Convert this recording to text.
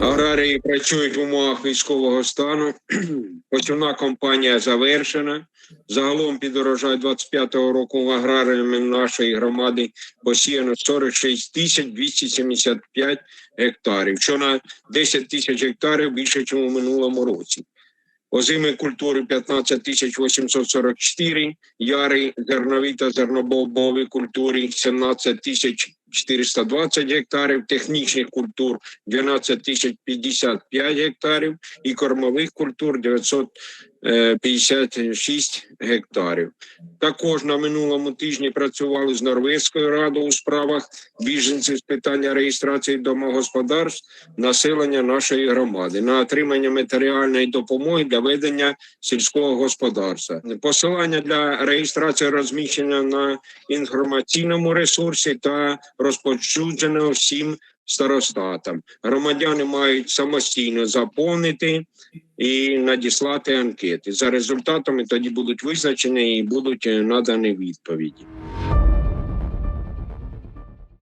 Аграрії працюють в умовах військового стану. Посівна кампанія завершена. Загалом під урожай 25-го року аграріями нашої громади посіяно 46 тисяч 275 гектарів, що на 10 тисяч гектарів більше, ніж у минулому році. Озими культури 15 тисяч 844, яри зернові та зернобобові культури 17 тисяч 420 гектарів, технічних культур 12 тисяч 55 гектарів і кормових культур 956 гектарів. Також на минулому тижні працювали з Норвезькою радою у справах біженців з питання реєстрації домогосподарств населення нашої громади на отримання матеріальної допомоги для ведення сільського господарства. Посилання для реєстрації розміщення на інформаційному ресурсі та розповсюджено всім старостатам. Громадяни мають самостійно заповнити і надіслати анкети. За результатами тоді будуть визначені і будуть е, надані відповіді.